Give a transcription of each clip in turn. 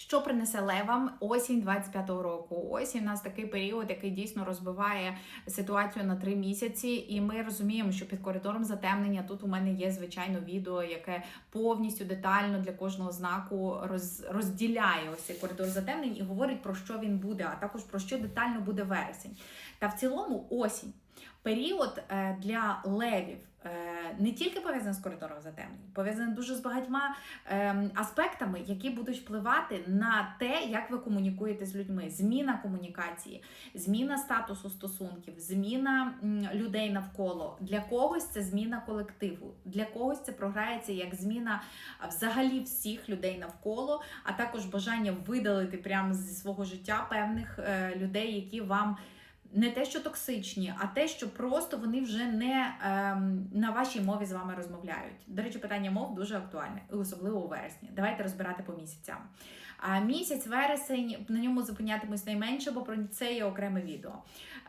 Що принесе левам осінь 25-го року? Осінь у нас такий період, який дійсно розбиває ситуацію на три місяці, і ми розуміємо, що під коридором затемнення тут у мене є звичайно відео, яке повністю детально для кожного знаку роз, розділяє ось цей коридор затемнень і говорить про що він буде, а також про що детально буде вересень. Та в цілому осінь. Період е, для левів е, не тільки пов'язаний з коридором затемнень, пов'язаний дуже з багатьма е, аспектами, які будуть впливати на те, як ви комунікуєте з людьми. Зміна комунікації, зміна статусу стосунків, зміна людей навколо. Для когось це зміна колективу, для когось це програється як зміна взагалі всіх людей навколо, а також бажання видалити прямо зі свого життя певних людей, які вам не те, що токсичні, а те, що просто вони вже не ем, на вашій мові з вами розмовляють. До речі, питання мов дуже актуальне, і особливо у вересні. Давайте розбирати по місяцям. А місяць вересень на ньому зупинятимусь найменше, бо про це є окреме відео.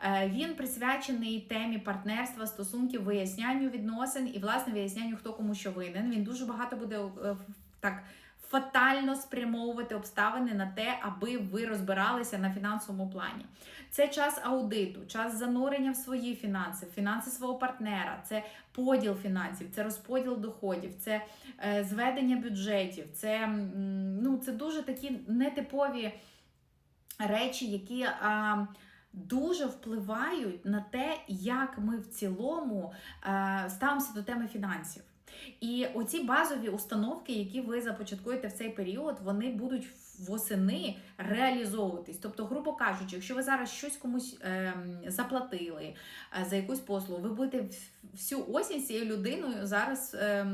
Е, він присвячений темі партнерства, стосунків, вияснянню відносин і власне вияснянню, хто кому що винен. Він дуже багато буде е, так. Фатально спрямовувати обставини на те, аби ви розбиралися на фінансовому плані. Це час аудиту, час занурення в свої фінанси, фінанси свого партнера, це поділ фінансів, це розподіл доходів, це е, зведення бюджетів, це, ну, це дуже такі нетипові речі, які. А, Дуже впливають на те, як ми в цілому е, ставимося до теми фінансів. І оці базові установки, які ви започаткуєте в цей період, вони будуть восени реалізовуватись. Тобто, грубо кажучи, якщо ви зараз щось комусь е, заплатили е, за якусь послугу, ви будете всю осінь з цією людиною зараз е,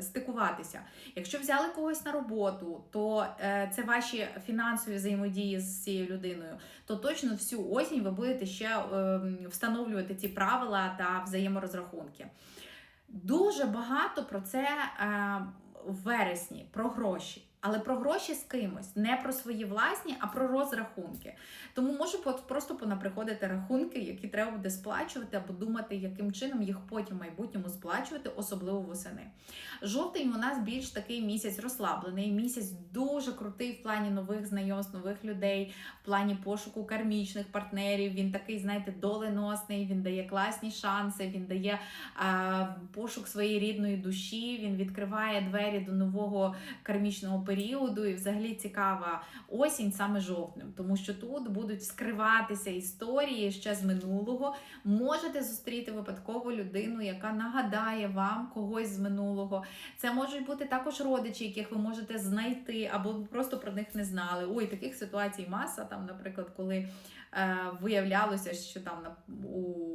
стикуватися. Якщо взяли когось на роботу, то е, це ваші фінансові взаємодії з цією людиною, то точно всю осінь ви будете ще е, встановлювати ці правила та взаєморозрахунки. Дуже багато про це е, в вересні, про гроші. Але про гроші з кимось, не про свої власні, а про розрахунки. Тому можу просто понаприходити рахунки, які треба буде сплачувати, або думати, яким чином їх потім в майбутньому сплачувати, особливо восени. Жовтень у нас більш такий місяць розслаблений, місяць дуже крутий в плані нових знайомств, нових людей, в плані пошуку кармічних партнерів. Він такий, знаєте, доленосний, він дає класні шанси, він дає а, пошук своєї рідної душі, він відкриває двері до нового кармічного періоду періоду, і взагалі цікава осінь саме жовтнем, тому що тут будуть скриватися історії ще з минулого. Можете зустріти випадково людину, яка нагадає вам когось з минулого. Це можуть бути також родичі, яких ви можете знайти, або просто про них не знали. Ой, таких ситуацій маса. Там, наприклад, коли е, виявлялося, що там у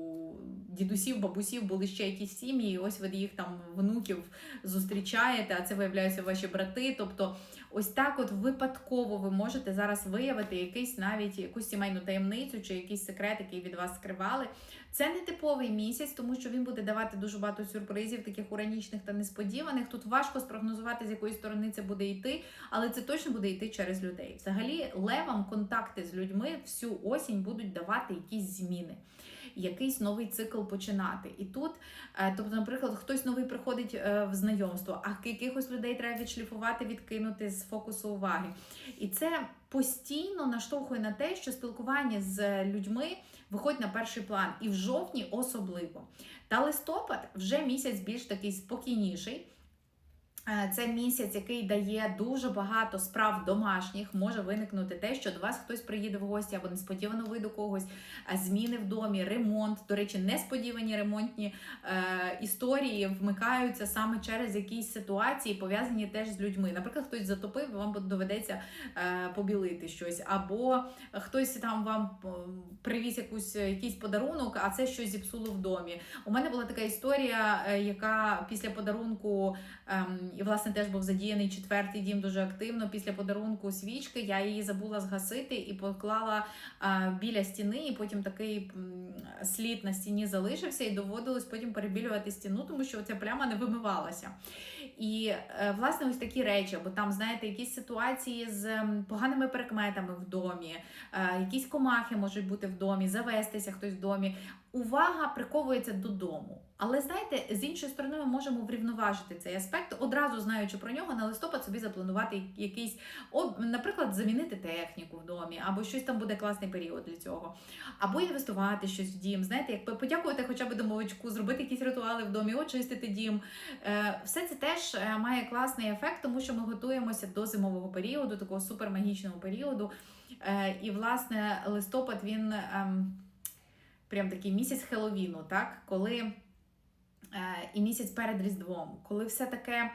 дідусів, бабусів були ще якісь сім'ї, і ось ви їх там внуків зустрічаєте, а це виявляються ваші брати. Тобто, ось так, от випадково ви можете зараз виявити якийсь навіть якусь сімейну таємницю чи якийсь секрет, який від вас скривали. Це не типовий місяць, тому що він буде давати дуже багато сюрпризів, таких уранічних та несподіваних. Тут важко спрогнозувати, з якої сторони це буде йти, але це точно буде йти через людей. Взагалі, левам контакти з людьми всю осінь будуть давати якісь зміни. Якийсь новий цикл починати. І тут, тобто, наприклад, хтось новий приходить в знайомство, а якихось людей треба відшліфувати, відкинути з фокусу уваги. І це постійно наштовхує на те, що спілкування з людьми виходить на перший план. І в жовтні особливо. Та листопад вже місяць більш такий спокійніший. Це місяць, який дає дуже багато справ домашніх. Може виникнути те, що до вас хтось приїде в гості або несподівано ви до когось, зміни в домі, ремонт. До речі, несподівані ремонтні е, історії вмикаються саме через якісь ситуації, пов'язані теж з людьми. Наприклад, хтось затопив, вам доведеться е, побілити щось, або хтось там вам привіз якусь якийсь подарунок, а це щось зіпсуло в домі. У мене була така історія, яка після подарунку. Е, і, власне, теж був задіяний четвертий дім дуже активно. Після подарунку свічки я її забула згасити і поклала біля стіни, і потім такий слід на стіні залишився, і доводилось потім перебілювати стіну, тому що ця пляма не вимивалася. І, е, власне, ось такі речі, бо там, знаєте, якісь ситуації з поганими перекметами в домі, е, якісь комахи можуть бути в домі, завестися хтось в домі. Увага приковується додому. Але знаєте, з іншої сторони, ми можемо врівноважити цей аспект, одразу знаючи про нього, на листопад собі запланувати якийсь, наприклад, замінити техніку в домі, або щось там буде класний період для цього, або інвестувати щось в дім. Знаєте, як подякувати хоча б домовичку, зробити якісь ритуали в домі, очистити дім. Е, Все це теж е, має класний ефект, тому що ми готуємося до зимового періоду, такого супермагічного періоду. Е, І, власне, листопад він ем, прям такий місяць Хеловіну, так? коли і місяць перед Різдвом, коли все таке.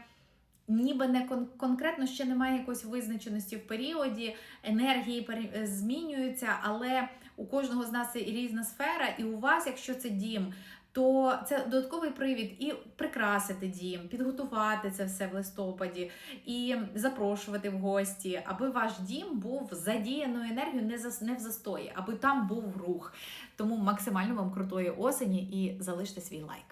Ніби не кон- конкретно ще немає якоїсь визначеності в періоді, енергії е, змінюються, але у кожного з нас і різна сфера, і у вас, якщо це дім, то це додатковий привід і прикрасити дім, підготувати це все в листопаді і запрошувати в гості, аби ваш дім був задіяною енергією не зас- не в застої, аби там був рух. Тому максимально вам крутої осені і залиште свій лайк.